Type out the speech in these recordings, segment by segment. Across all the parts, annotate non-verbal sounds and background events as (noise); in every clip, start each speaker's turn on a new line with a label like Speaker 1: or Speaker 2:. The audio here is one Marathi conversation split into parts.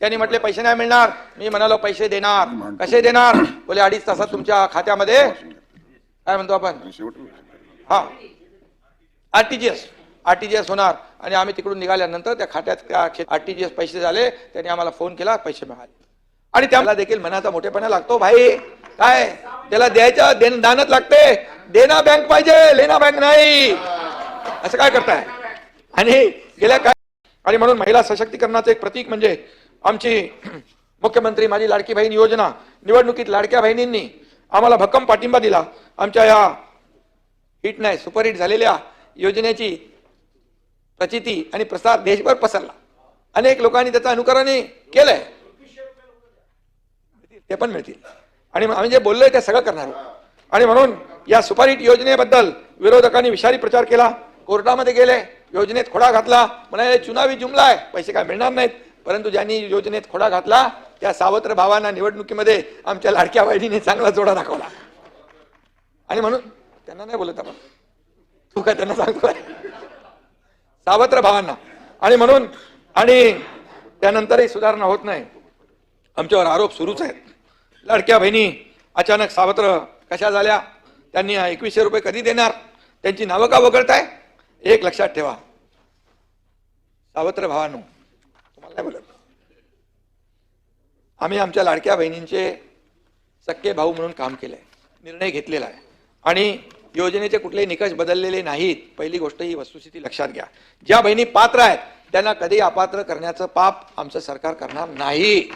Speaker 1: त्यांनी म्हटले पैसे नाही मिळणार. मी म्हणालो पैसे देणार. कसे देणार? बोले अडीच तासात तुमच्या खात्यामध्ये. काय म्हणतो आपण? हा. आरटीजीएस आरटीजीएस होणार. आणि आम्ही तिकडून निघाल्यानंतर त्या खात्यात आरटीजीएस पैसे झाले. त्यांनी आम्हाला फोन केला पैसे मिळाले. आणि त्याला देखील मनाचा मोठेपणा लागतो भाई काय? त्याला द्यायचं देण दानच लागते. देना बँक पाहिजे लेना बँक नाही. असं काय करताय? आणि गेल्या काय आणि म्हणून महिला सशक्तीकरणाचं एक प्रतीक म्हणजे आमची (clears throat) मुख्यमंत्री माझी लाडकी बहीण योजना निवडणुकीत लाडक्या बहिणींनी आम्हाला भक्कम पाठिंबा दिला. आमच्या या हिट नाही सुपरहिट झालेल्या योजनेची प्रचिती आणि प्रसार देशभर पसरला. अनेक लोकांनी त्याचं अनुकरण केलंय. ते पण मिळतील. आणि आम्ही जे बोललोय ते सगळं करणार आणि म्हणून या सुपरहिट योजनेबद्दल विरोधकांनी विषारी प्रचार केला. कोर्टामध्ये गेले योजनेत खोडा घातला. म्हणाले चुनावी जुमला आहे. पैसे काय मिळणार नाहीत. परंतु ज्यांनी योजनेत खोडा घातला त्या सावत्र भावांना निवडणुकीमध्ये आमच्या लाडक्या बहिणीने चांगला जोडा दाखवला. आणि म्हणून त्यांना नाही बोलत आपण. तू काय त्यांना सांगतोय? सावत्र भावांना. आणि म्हणून आणि त्यानंतरही सुधारणा होत नाही. आमच्यावर आरोप सुरूच आहेत. लाडक्या बहिणी अचानक सावत्र कशा झाल्या? त्यांनी एकवीसशे रुपये कधी देणार? त्यांची नावं का वगळताय? एक लक्षात ठेवा. सावत्र भावानो मला नाही बोलत आम्ही आमच्या लाडक्या बहिणींचे सक्के भाऊ म्हणून काम केलंय. निर्णय घेतलेला आहे. आणि योजनेचे कुठलेही निकष बदललेले नाहीत. पहिली गोष्ट ही वस्तुस्थिती लक्षात घ्या. ज्या बहिणी पात्र आहेत त्यांना कधी अपात्र करण्याचं पाप आमचं सरकार करणार नाही.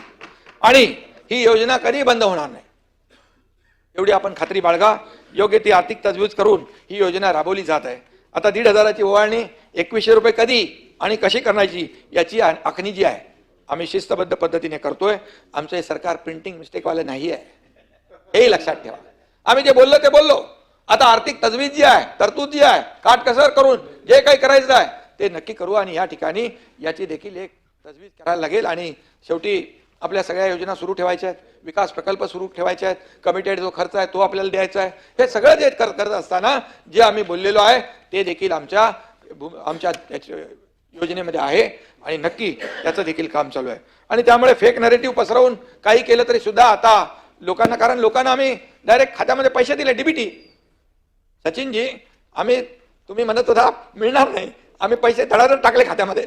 Speaker 1: आणि ही योजना कधी बंद होणार नाही. एवढी आपण खात्री बाळगा. योग्य ती आर्थिक तजवीज करून ही योजना राबवली जात आहे. आता दीड हजाराची ओवाळणी एकवीसशे रुपये कधी आणि कशी करण्याची याची आखणी जी आहे आम्ही शिस्तबद्ध पद्धतीने करतोय. आमचं हे सरकार प्रिंटिंग मिस्टेकवालं नाही आहे. हे लक्षात ठेवा. आम्ही जे बोललो ते बोललो. आता आर्थिक तजवीज जी आहे तरतूद जी आहे काटकसर करून जे काही करायचं आहे ते नक्की करू आणि या ठिकाणी याची देखील एक तजवीज करायला लागेल आणि शेवटी आपल्या सगळ्या योजना सुरू ठेवायच्या आहेत. विकास प्रकल्प सुरू ठेवायचे आहेत. कमिटेड जो खर्च आहे तो आपल्याला द्यायचा आहे. हे सगळं जे करत असताना जे आम्ही बोललेलो आहे ते देखील आमच्या आमच्या योजनेमध्ये आहे आणि नक्की त्याचं देखील काम चालू आहे. आणि त्यामुळे फेक नरेटिव्ह पसरवून काही केलं तरी सुद्धा आता लोकांना कारण लोकांना आम्ही डायरेक्ट खात्यामध्ये पैसे दिले डीबीटी सचिनजी आम्ही तुम्ही म्हणत होता मिळणार नाही. आम्ही पैसे धडाधड टाकले खात्यामध्ये.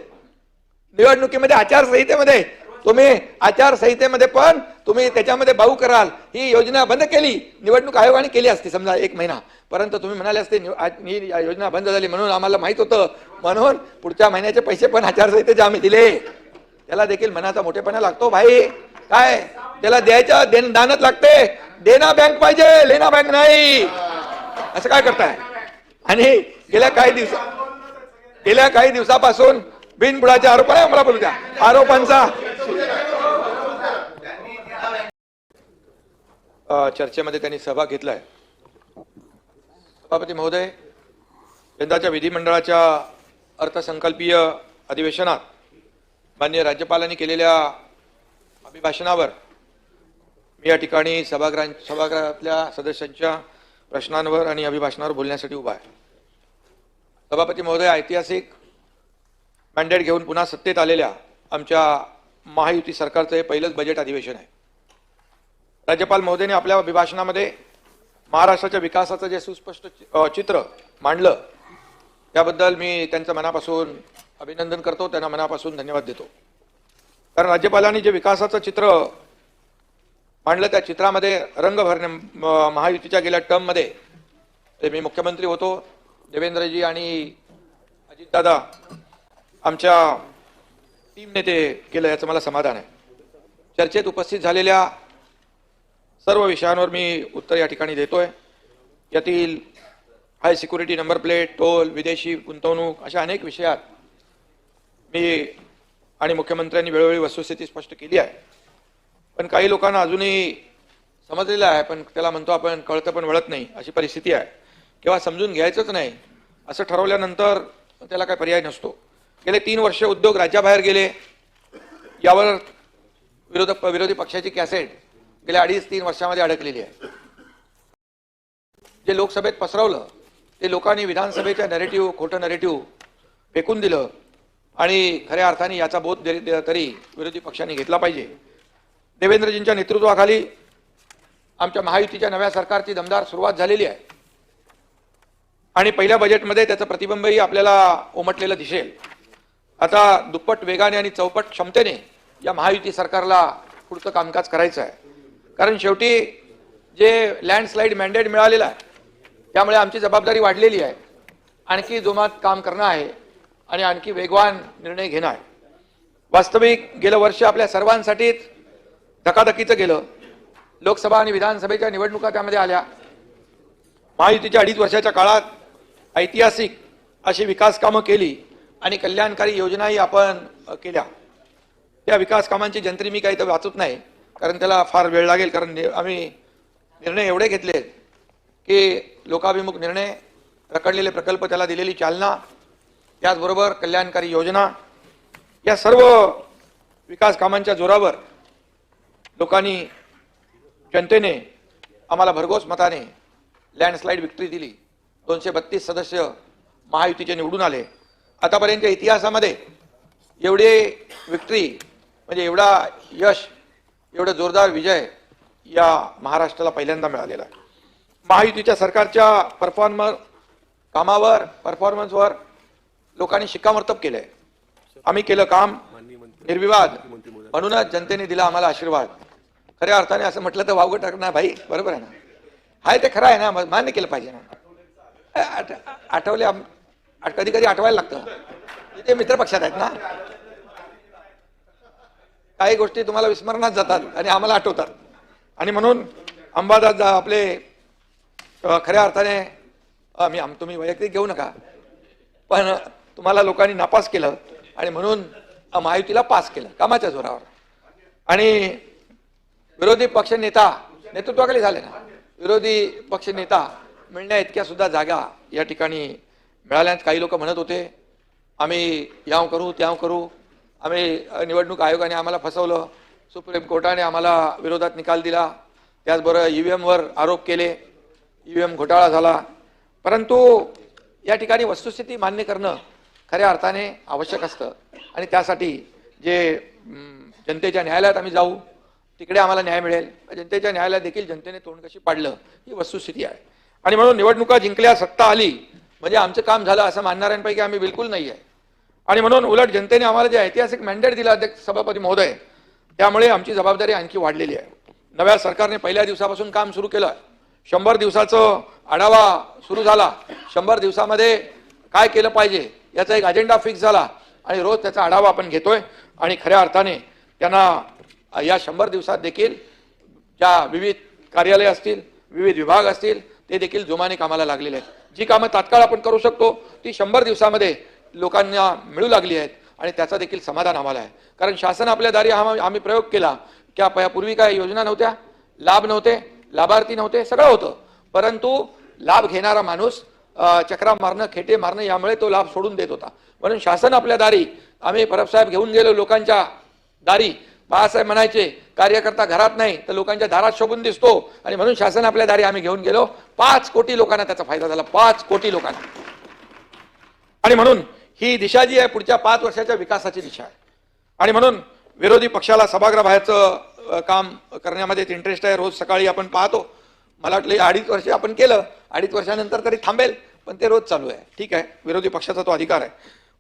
Speaker 1: निवडणुकीमध्ये आचारसंहितेमध्ये तुम्ही आचारसंहितेमध्ये पण तुम्ही त्याच्यामध्ये भाऊ कराल. ही योजना बंद केली. निवडणूक आयोगाने केली असती समजा एक महिना. परंतु तुम्ही म्हणाले असते ही योजना बंद झाली म्हणून आम्हाला माहीत होतं. म्हणून पुढच्या महिन्याचे पैसे पण आचारसंहितेचे आम्ही दिले. त्याला देखील मनाचा मोठेपणा लागतो भाई. काय? त्याला द्यायच्या देण दानच लागते. देना बँक पाहिजे लेना बँक नाही. असं काय करताय? आणि गेल्या काही दिवसा गेल्या काही दिवसापासून बिनबुडाचे आरोप आहे आम्हाला बोलू द्या. आरोपांचा चर्चेमध्ये त्यांनी सहभाग घेतलाय. सभापती महोदय यंदाच्या विधिमंडळाच्या अर्थसंकल्पीय अधिवेशनात माननीय राज्यपालांनी केलेल्या अभिभाषणावर मी या ठिकाणी सभागृहां सभागृहातल्या सदस्यांच्या प्रश्नांवर आणि अभिभाषणावर बोलण्यासाठी उभा आहे. सभापती महोदय ऐतिहासिक मॅन्डेट घेऊन पुन्हा सत्तेत आलेल्या आमच्या महायुती सरकारचं हे पहिलंच बजेट अधिवेशन आहे. राज्यपाल मोदींनी आपल्या अभिभाषणामध्ये महाराष्ट्राच्या विकासाचं जे सुस्पष्ट चित्र मांडलं त्याबद्दल मी त्यांचं मनापासून अभिनंदन करतो त्यांना मनापासून धन्यवाद देतो. कारण राज्यपालांनी जे विकासाचं चित्र मांडलं त्या चित्रामध्ये रंग भरणे म- महायुतीच्या गेल्या टर्ममध्ये ते मी मुख्यमंत्री होतो. देवेंद्रजी आणि अजितदादा आमच्या टीमने ते केलं याचं मला समाधान आहे. चर्चेत उपस्थित झालेल्या सर्व विषयांवर मी उत्तर या ठिकाणी देतोय. यातील high security number plate toll विदेशी गुंतवणूक अशा अनेक विषयात मी आणि मुख्यमंत्र्यांनी वेळोवेळी वस्तुस्थिती स्पष्ट केली आहे. पण काही लोकांना अजूनही समजलेलं आहे पण त्याला म्हणतो आपण कळतं पण वळत नाही अशी परिस्थिती आहे. किंवा समजून घ्यायचंच नाही असं ठरवल्यानंतर त्याला काही पर्याय नसतो. गेले तीन वर्ष उद्योग राज्याबाहेर गेले. यावर विरोधक विरोधी पक्षाची कॅसेट गेल्या अडीच तीन वर्षामध्ये अडकलेली आहे. जे लोकसभेत पसरवलं ते लोकांनी विधानसभेच्या नरेटिव्ह खोटं नरेटिव्ह फेकून दिलं आणि खऱ्या अर्थाने याचा बोध दिला दे- तरी विरोधी पक्षांनी घेतला पाहिजे. देवेंद्रजींच्या नेतृत्वाखाली आमच्या महायुतीच्या नव्या सरकारची दमदार सुरुवात झालेली आहे. आणि पहिल्या बजेटमध्ये त्याचं प्रतिबिंबही आपल्याला उमटलेलं दिसेल. आता दुप्पट वेगाने आणि चौपट क्षमतेने या महायुती सरकारला पुढचं कामकाज करायचं आहे. कारण शेवटी जे लँडस्लाईड मॅन्डेट मिळालेलं आहे त्यामुळे आमची जबाबदारी वाढलेली आहे. आणखी जोमात काम करणं आहे आणि आणखी वेगवान निर्णय घेणं आहे. वास्तविक गेलं वर्ष आपल्या सर्वांसाठीच धकाधकीचं गेलं. लोकसभा आणि विधानसभेच्या निवडणुका त्यामध्ये आल्या. महायुतीच्या अडीच वर्षाच्या काळात ऐतिहासिक अशी विकास कामं केली. आणि कल्याणकारी योजनाही आपण केल्या. त्या विकास कामांची जंत्री मी काही तर वाचत नाही कारण त्याला फार वेळ लागेल कारण नि- आम्ही निर्णय एवढे घेतले की लोकाभिमुख निर्णय रखडलेले प्रकल्प त्याला दिलेली चालना त्याचबरोबर कल्याणकारी योजना या सर्व विकास कामांच्या जोरावर लोकांनी जनतेने आम्हाला भरघोस मताने लँडस्लाईड विक्ट्री दिली. दोनशे बत्तीस सदस्य महायुतीचे निवडून आले. आतापर्यंतच्या इतिहासामध्ये एवढे विक्ट्री म्हणजे एवढा यश एवढं जोरदार विजय या महाराष्ट्राला पहिल्यांदा मिळालेला आहे. महायुतीच्या सरकारच्या परफॉर्मर कामावर परफॉर्मन्सवर लोकांनी शिक्कामोर्तब केलं आहे आम्ही केलं काम निर्विवाद. म्हणूनच जनतेने दिला आम्हाला आशीर्वाद. खऱ्या अर्थाने असं म्हटलं तर वावगं टाकणार भाई बरोबर आहे ना? हाय ते खरं आहे ना? मान्य केलं पाहिजे ना? आठ- आठवले कधी कधी आठवायला लागतं. ते मित्र पक्षात आहेत ना. काही गोष्टी तुम्हाला विस्मरणात जातात आणि आम्हाला आठवतात. आणि म्हणून अंबादास जा- आपले खऱ्या अर्थाने मी आम- तुम्ही वैयक्तिक घेऊ नका. पण तुम्हाला लोकांनी नापास केलं आणि म्हणून महायुतीला पास केलं कामाच्या जोरावर. आणि विरोधी पक्ष नेता नेतृत्वाखाली झाले ना. विरोधी पक्ष नेता मिळण्या इतक्या सुद्धा जागा या ठिकाणी मिळाल्यात काही लोक म्हणत होते आम्ही याव करू त्याव करू. आम्ही निवडणूक आयोगाने आम्हाला फसवलं. सुप्रीम कोर्टाने आम्हाला विरोधात निकाल दिला. त्याचबरोबर ई व्ही एमवर आरोप केले. ईव्हीएम घोटाळा झाला. परंतु या ठिकाणी वस्तुस्थिती मान्य करणं खऱ्या अर्थाने आवश्यक असतं. आणि त्यासाठी जे जनतेच्या न्यायालयात आम्ही जाऊ तिकडे आम्हाला न्याय मिळेल. जनतेच्या न्यायालयात देखील जनतेने तोंड कशी पाडलं ही वस्तुस्थिती आहे. आणि म्हणून निवडणुका जिंकल्या सत्ता आली म्हणजे आमचं काम झालं असं मानणाऱ्यांपैकी आम्ही बिलकुल नाही आहे. आणि म्हणून उलट जनतेने आम्हाला जे ऐतिहासिक मॅन्डेट दिला अध्यक्ष सभापती महोदय त्यामुळे आमची जबाबदारी आणखी वाढलेली आहे. नव्या सरकारने पहिल्या दिवसापासून काम सुरू केलं. शंभर दिवसाचं आढावा सुरू झाला. शंभर दिवसामध्ये काय केलं पाहिजे याचा एक अजेंडा फिक्स झाला. आणि रोज त्याचा आढावा आपण घेतोय. आणि खऱ्या अर्थाने त्यांना या शंभर दिवसात देखील ज्या विविध कार्यालय असतील विविध विभाग असतील ते देखील जोमाने कामाला लागलेले आहेत. जी कामं तात्काळ आपण करू शकतो ती शंभर दिवसामध्ये लोकांना मिळू लागली आहेत आणि त्याचा देखील समाधान आम्हाला आहे. कारण शासन आपल्या दारी हा आम्ही प्रयोग केला की आप- यापूर्वी काय योजना नव्हत्या लाभ नव्हते लाभार्थी नव्हते सगळं होतं. परंतु लाभ घेणारा माणूस चक्रा मारणं खेटे मारणं यामुळे तो लाभ सोडून देत होता. म्हणून शासन आपल्या दारी आम्ही परबसाहेब घेऊन गेलो लोकांच्या दारी बाळासाहेब म्हणायचे कार्यकर्ता घरात नाही तर लोकांच्या दारात शोभून दिसतो. आणि म्हणून शासन आपल्या दारी आम्ही घेऊन गेलो. पाच कोटी लोकांना त्याचा फायदा झाला. पाच कोटी लोकांना. आणि म्हणून ही दिशा जी आहे पुढच्या पाच वर्षाच्या विकासाची दिशा आहे. आणि म्हणून विरोधी पक्षाला सभागृहाचं काम करण्यामध्ये इंटरेस्ट आहे. रोज सकाळी आपण पाहतो. मला वाटलं हे अडीच वर्ष आपण केलं. अडीच वर्षानंतर तरी थांबेल पण ते रोज चालू आहे. ठीक आहे? विरोधी पक्षाचा तो अधिकार आहे.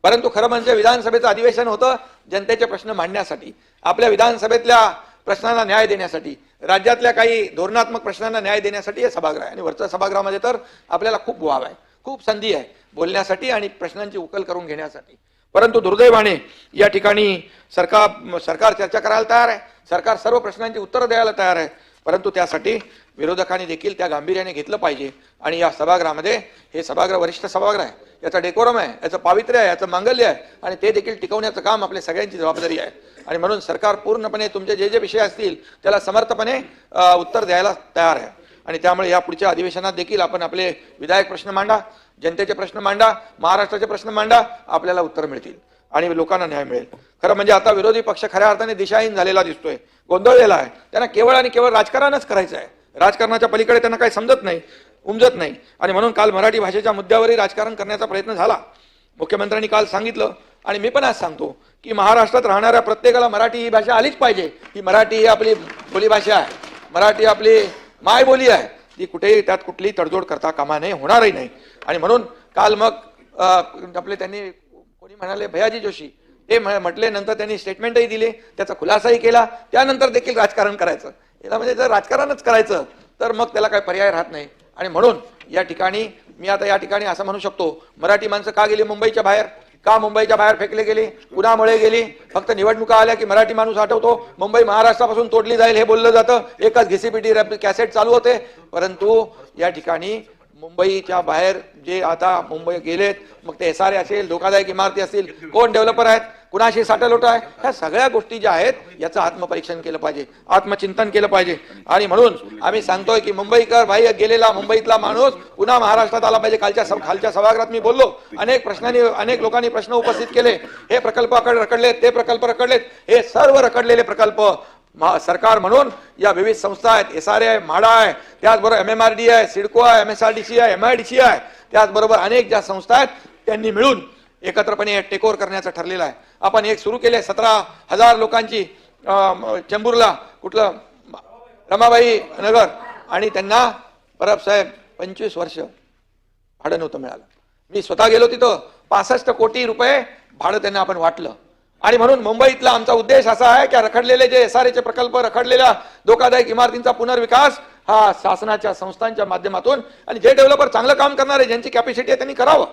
Speaker 1: परंतु खरं म्हणजे विधानसभेचं अधिवेशन होतं जनतेचे प्रश्न मांडण्यासाठी आपल्या विधानसभेतल्या प्रश्नांना न्याय देण्यासाठी राज्यातल्या काही धोरणात्मक प्रश्नांना न्याय देण्यासाठी हे सभागृह आहे. आणि वरच्या सभागृहामध्ये तर आपल्याला खूप वाव आहे खूप संधी आहे बोलण्यासाठी आणि प्रश्नांची उकल करून घेण्यासाठी. परंतु दुर्दैवाने या ठिकाणी सरकार सरकार चर्चा करायला तयार आहे. सरकार सर्व प्रश्नांची उत्तरं द्यायला तयार आहे. परंतु त्यासाठी विरोधकांनी देखील त्या गांभीर्याने घेतलं पाहिजे. आणि या सभागृहामध्ये हे सभागृह वरिष्ठ सभागृह आहे. याचा डेकोरम आहे याचं पावित्र्य आहे याचं मांगल्य आहे. आणि ते देखील टिकवण्याचं काम आपल्या सगळ्यांची जबाबदारी आहे. आणि म्हणून सरकार पूर्णपणे तुमचे जे जे विषय असतील त्याला समर्थपणे उत्तर द्यायला तयार आहे. आणि त्यामुळे या पुढच्या अधिवेशनात देखील आपण आपले विधायक प्रश्न मांडा जनतेचे प्रश्न मांडा महाराष्ट्राचे प्रश्न मांडा आपल्याला उत्तर मिळतील. आणि लोकांना न्याय मिळेल. खरं म्हणजे आता विरोधी पक्ष खऱ्या अर्थाने दिशाहीन झालेला दिसतोय. गोंधळलेला आहे. त्यांना केवळ आणि केवळ राजकारणच करायचं आहे. राजकारणाच्या पलीकडे त्यांना काही समजत नाही उमजत नाही. आणि म्हणून काल मराठी भाषेच्या मुद्द्यावरही राजकारण करण्याचा प्रयत्न झाला. मुख्यमंत्र्यांनी काल सांगितलं आणि मी पण आज सांगतो की महाराष्ट्रात राहणाऱ्या प्रत्येकाला मराठी ही भाषा आलीच पाहिजे. ही मराठी ही आपली बोलीभाषा आहे. मराठी आपली मायबोली आहे. ती कुठेही त्यात कुठलीही तडजोड करता कामा नाही होणारही नाही. आणि म्हणून काल मग आपले त्यांनी कोणी म्हणाले भयाजी जोशी ते म्ह- म्हटले नंतर त्यांनी स्टेटमेंटही दिले त्याचा खुलासाही केला त्यानंतर देखील राजकारण करायचं. याला म्हणजे जर राजकारणच करायचं तर मग त्याला काही पर्याय राहत नाही. आणि म्हणून या ठिकाणी मी आता या ठिकाणी असं म्हणू शकतो मराठी माणसं का गेली मुंबईच्या बाहेर? का मुंबईच्या बाहेर फेकले गेले? कुणामुळे गेली? फक्त निवडणुका आल्या की मराठी माणूस आठवतो मुंबई महाराष्ट्रापासून तोडली जाईल हे बोललं जातं. एकच घिसीपिटी कॅसेट चालू होते. परंतु या ठिकाणी मुंबईच्या बाहेर जे आता मुंबई गेलेत मग ते एस आर असेल धोकादायक इमारती असतील कोण डेव्हलपर आहेत कुणाशी साठलोट आहे ह्या सगळ्या गोष्टी ज्या आहेत याचं आत्मपरीक्षण केलं पाहिजे आत्मचिंतन केलं पाहिजे. आणि म्हणून आम्ही सांगतोय की मुंबईकर भाई गेलेला मुंबईतला माणूस पुन्हा महाराष्ट्रात आला पाहिजे. कालच्या खालच्या सभागृहात मी बोललो अनेक प्रश्नांनी अनेक लोकांनी प्रश्न उपस्थित केले. हे प्रकल्प रकडलेत ते प्रकल्प रकडलेत हे सर्व रकडलेले प्रकल्प महा- सरकार म्हणून या विविध संस्था आहेत एस आर आहे म्हाडा आहे त्याचबरोबर एम एम आर डी आहे सिडको आहे M S R D C आहे एम आय डी सी आहे त्याचबरोबर अनेक ज्या संस्था आहेत त्यांनी मिळून एकत्रपणे टेकओव्हर करण्याचं ठरलेलं आहे. आपण एक सुरू केले सतरा हजार लोकांची चेंबूरला कुठलं रमाबाई नगर आणि त्यांना परब साहेब पंचवीस वर्ष भाडं नव्हतं मिळालं. मी स्वतः गेलो तिथं पासष्ट कोटी रुपये भाडं त्यांना आपण वाटलं. आणि म्हणून मुंबईतला आमचा उद्देश असा आहे की रखडलेले जे एस चे प्रकल्प रखडलेल्या धोकादायक इमारतींचा पुनर्विकास हा शासनाच्या संस्थांच्या माध्यमातून आणि जे डेव्हलपर चांगलं काम करणारे ज्यांची कॅपॅसिटी आहे त्यांनी करावं.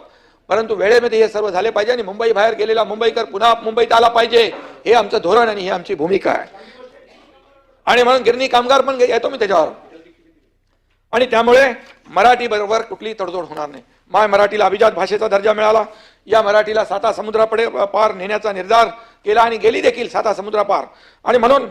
Speaker 1: परंतु वेळेमध्ये हे सर्व झाले पाहिजे आणि मुंबई बाहेर गेलेला मुंबईकर पुन्हा मुंबईत आला पाहिजे हे आमचं धोरण आणि ही आमची भूमिका आहे. आणि म्हणून गिरणी कामगार पण येतो मी त्याच्यावर. आणि त्यामुळे मराठी बरोबर कुठलीही तडजोड होणार नाही. माय मराठीला अभिजात भाषेचा दर्जा मिळाला. या मराठीला साता समुद्रापडे पार नेण्याचा निर्धार केला आणि गेली देखील साता समुद्रापार. आणि म्हणून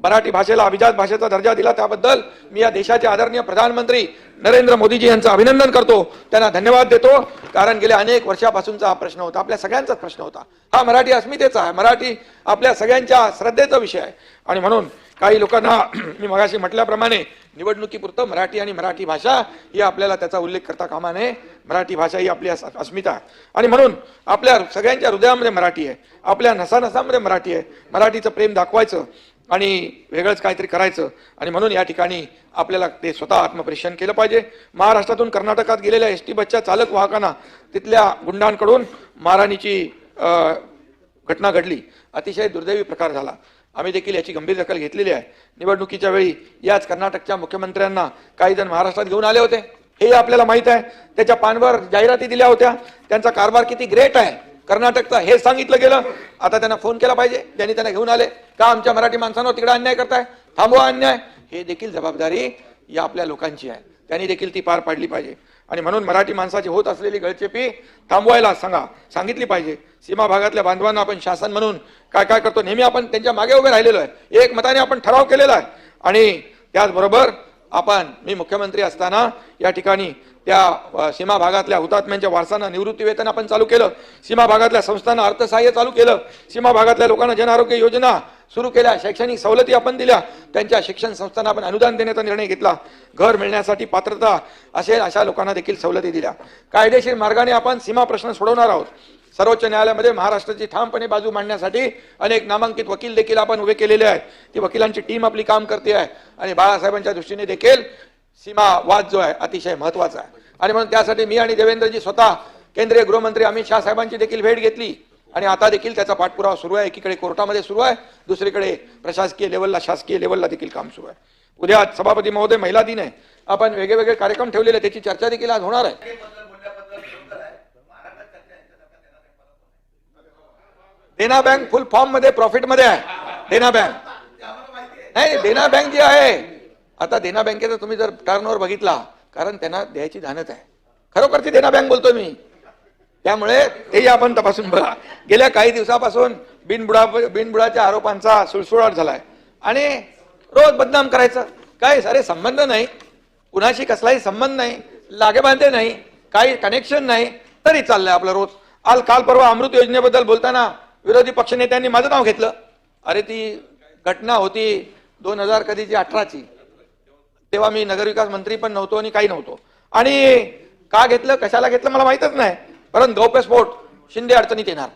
Speaker 1: मराठी भाषेला अभिजात भाषेचा दर्जा दिला त्याबद्दल मी या देशाचे आदरणीय प्रधानमंत्री नरेंद्र मोदीजी यांचं अभिनंदन करतो. त्यांना धन्यवाद देतो कारण गेल्या अनेक वर्षापासूनचा हा प्रश्न होता आपल्या सगळ्यांचाच प्रश्न होता. हा मराठी अस्मितेचा आहे मराठी आपल्या सगळ्यांच्या श्रद्धेचा विषय आहे. आणि म्हणून काही लोकांना (clears throat) मी मगाशी म्हटल्याप्रमाणे निवडणुकीपुरतं मराठी आणि मराठी भाषा ही आपल्याला त्याचा उल्लेख करता कामा नये. मराठी भाषा ही आपली अस- अस्मिता. आणि म्हणून आपल्या सगळ्यांच्या हृदयामध्ये मराठी आहे. आपल्या नसानसामध्ये मराठी आहे. मराठीचं प्रेम दाखवायचं आणि वेगळंच काहीतरी करायचं. आणि म्हणून या ठिकाणी आपल्याला ते स्वतः आत्मपरीक्षण केलं पाहिजे. महाराष्ट्रातून कर्नाटकात गेलेल्या एस टी बसच्या चालक वाहकांना तिथल्या गुंडांकडून मारहाणीची घटना घडली. अतिशय दुर्दैवी प्रकार झाला. आम्ही देखील याची गंभीर दखल घेतलेली आहे. निवडणुकीच्या वेळी याच कर्नाटकच्या मुख्यमंत्र्यांना काही जण महाराष्ट्रात घेऊन आले होते. हेही आपल्याला माहीत आहे. त्याच्या पानवर जाहिराती दिल्या होत्या. त्यांचा कारभार किती ग्रेट आहे. कर्नाटकचा हे सांगितलं गेलं. आता त्यांना फोन केला पाहिजे. ज्यांनी त्यांना घेऊन आले. का आमच्या मराठी माणसांवर तिकडे अन्याय करताय? थांबवा अन्याय. हे देखील जबाबदारी या आपल्या लोकांची आहे. त्यांनी देखील ती पार पाडली पाहिजे. आणि म्हणून मराठी माणसाची होत असलेली गळचेपी थांबवायला सांगा सांगितली पाहिजे. सीमा भागातल्या बांधवांना आपण शासन म्हणून काय काय करतो? नेहमी आपण त्यांच्या मागे उभे राहिलेलो आहे. एक मताने आपण ठराव केलेला आहे. आणि त्याचबरोबर आपण मी मुख्यमंत्री असताना या ठिकाणी त्या सीमा भागातल्या हुतात्म्यांच्या वारसांना निवृत्ती वेतन आपण चालू केलं. सीमा भागातल्या संस्थांना अर्थसहाय्य चालू केलं. सीमा भागातल्या लोकांना जन आरोग्य योजना सुरू केल्या. शैक्षणिक सवलती आपण दिल्या. त्यांच्या शिक्षण संस्थांना आपण अनुदान देण्याचा निर्णय घेतला. घर मिळण्यासाठी पात्रता असेल अशा लोकांना देखील सवलती दिल्या. कायदेशीर मार्गाने आपण सीमा प्रश्न सोडवणार आहोत. सर्वोच्च न्यायालयामध्ये महाराष्ट्राची ठामपणे बाजू मांडण्यासाठी अनेक नामांकित वकील देखील आपण उभे केलेले आहेत. ती वकिलांची टीम आपली काम करते आहे. आणि बाळासाहेबांच्या दृष्टीने देखील सीमा वाद जो आहे अतिशय महत्त्वाचा आहे. आणि म्हणून त्यासाठी मी आणि देवेंद्रजी स्वतः केंद्रीय गृहमंत्री अमित शहा साहेबांची देखील भेट घेतली. आणि आता देखील त्याचा पाठपुरावा सुरू आहे. एकीकडे कोर्टामध्ये सुरू आहे. दुसरीकडे प्रशासकीय लेवलला शासकीय लेवलला देखील काम सुरू आहे. उद्या सभापती महोदय महिला दिन आहे. आपण वेगवेगळे कार्यक्रम ठेवलेले त्याची चर्चा देखील आज होणार आहे. देना बँक फुल फॉर्ममध्ये प्रॉफिटमध्ये आहे. देना बँक नाही देना बँक जी आहे. आता देना बँकेचा तुम्ही जर टर्न बघितला कारण त्यांना द्यायची धानच आहे. खरोखरची देना बँक बोलतोय मी. त्यामुळे तेही आपण तपासून बघा. गेल्या काही दिवसापासून बिनबुडा बिनबुडाच्या आरोपांचा सुळसुळाट झालाय. आणि रोज बदनाम करायचं. काय सारे संबंध नाही. कुणाशी कसलाही संबंध नाही. लागेबांधे नाही. काही कनेक्शन नाही. तरी चाललंय आपलं रोज. आल काल परवा अमृत योजनेबद्दल बोलताना विरोधी पक्षनेत्यांनी माझं नाव घेतलं. अरे ती घटना होती दोन हजार कधीची? अठराची. तेव्हा मी नगरविकास मंत्री पण नव्हतो आणि काही नव्हतो. आणि का घेतलं? कशाला घेतलं? मला माहीतच नाही. परंतु गौप्यस्फोट शिंदे अडचणीत येणार.